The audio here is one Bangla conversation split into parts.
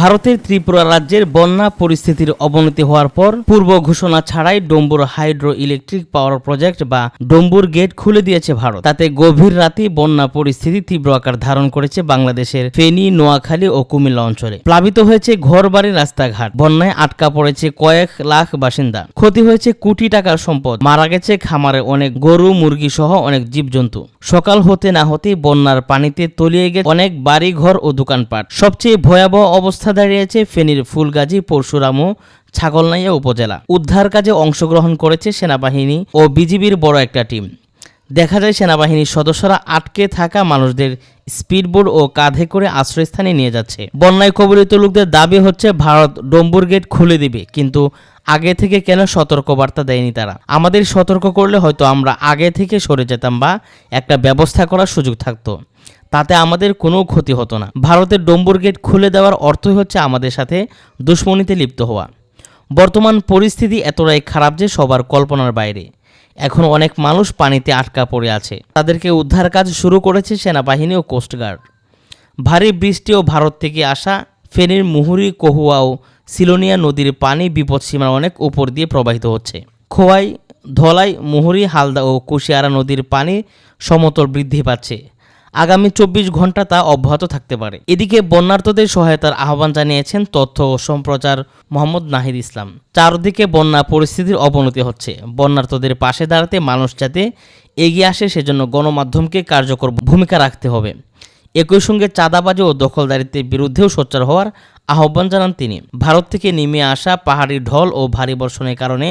ভারতের ত্রিপুরা রাজ্যের বন্যা পরিস্থিতির অবনতি হওয়ার পর পূর্ব ঘোষণা ছাড়াই Dumbur hydro electric power project বা ডম্বুর গেট খুলে দিয়েছে ভারত। তাতে গভীর রাতে বন্যা পরিস্থিতি তীব্র আকার ধারণ করেছে বাংলাদেশের ফেনী, নোয়াখালী ও কুমিল্লা অঞ্চলে। প্লাবিত হয়েছে ঘরবাড়ি রাস্তাঘাট। বন্যায় আটকা পড়েছে কয়েক লাখ বাসিন্দা। ক্ষতি হয়েছে কোটি টাকার সম্পদ। মারা গেছে খামারে অনেক গরু, মুরগি সহ অনেক জীবজন্তু। সকাল হতে না হতেই বন্যার পানিতে তলিয়ে গেছে অনেক বাড়ি ঘর ও দোকানপাট। সবচেয়ে ভয়াবহ অবস্থা দাঁড়িয়েছে ফেনীর ফুলগাজী পরশুরাম ছাগলনাইয়া উপজেলা। উদ্ধার কাজে অংশগ্রহণ করেছে সেনাবাহিনী ও বিজিবির বড় একটা টিম। দেখা যায় সেনাবাহিনীর সদস্যরা আটকে থাকা মানুষদের স্পিডবোট ও কাঁধে করে আশ্রয়স্থানে নিয়ে যাচ্ছে। বন্যায় কবলিত লোকদের দাবি হচ্ছে, ভারত ডম্বুর গেট খুলে দিবে। কিন্তু আগে থেকে কেন সতর্কবার্তা দেয়নি তারা? আমাদের সতর্ক করলে হয়তো আমরা আগে থেকে সরে যেতাম বা একটা ব্যবস্থা করার সুযোগ থাকতো। তাতে আমাদের কোনো ক্ষতি হতো না। ভারতের ডম্বুর গেট খুলে দেওয়ার অর্থই হচ্ছে আমাদের সাথে দুশ্মনীতে লিপ্ত হওয়া। বর্তমান পরিস্থিতি এতটাই খারাপ যে সবার কল্পনার বাইরে। এখন অনেক মানুষ পানিতে আটকা পড়ে আছে। তাদেরকে উদ্ধার কাজ শুরু করেছে সেনাবাহিনী ও কোস্টগার্ড ভারী বৃষ্টি ও ভারত থেকে আসা ফেনীর মুহুরী, কহুয়া ও সিলোনিয়া নদীর পানি বিপদসীমার অনেক উপর দিয়ে প্রবাহিত হচ্ছে। খোয়াই, ধলাই, মুহুরী, হালদা ও কুশিয়ারা নদীর পানি সমতল বৃদ্ধি পাচ্ছে। আগামী চব্বিশ ঘণ্টা তা অব্যাহত থাকতে পারে। এদিকে বন্যার্থদের সহায়তার আহ্বান জানিয়েছেন তথ্য ও সম্প্রচার মোহাম্মদ নাহিদ ইসলাম। চারদিকে বন্যা পরিস্থিতির অবনতি হচ্ছে। বন্যার্থদের পাশে দাঁড়াতে মানুষ যাতে এগিয়ে আসে সেজন্য গণমাধ্যমকে কার্যকর ভূমিকা রাখতে হবে। একই সঙ্গে চাঁদাবাজি ও দখলদারিত্বের বিরুদ্ধেও সোচ্চার হওয়ার আহ্বান জানান তিনি। ভারত থেকে নেমে আসা পাহাড়ি ঢল ও ভারী বর্ষণের কারণে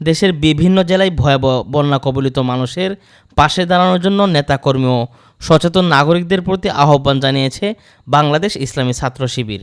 দেশের বিভিন্ন জেলায় ভয়াবহ বন্যা কবলিত মানুষের পাশে দাঁড়ানোর জন্য নেতাকর্মী ও সচেতন নাগরিকদের প্রতি আহ্বান জানিয়েছে বাংলাদেশ ইসলামী ছাত্র শিবির।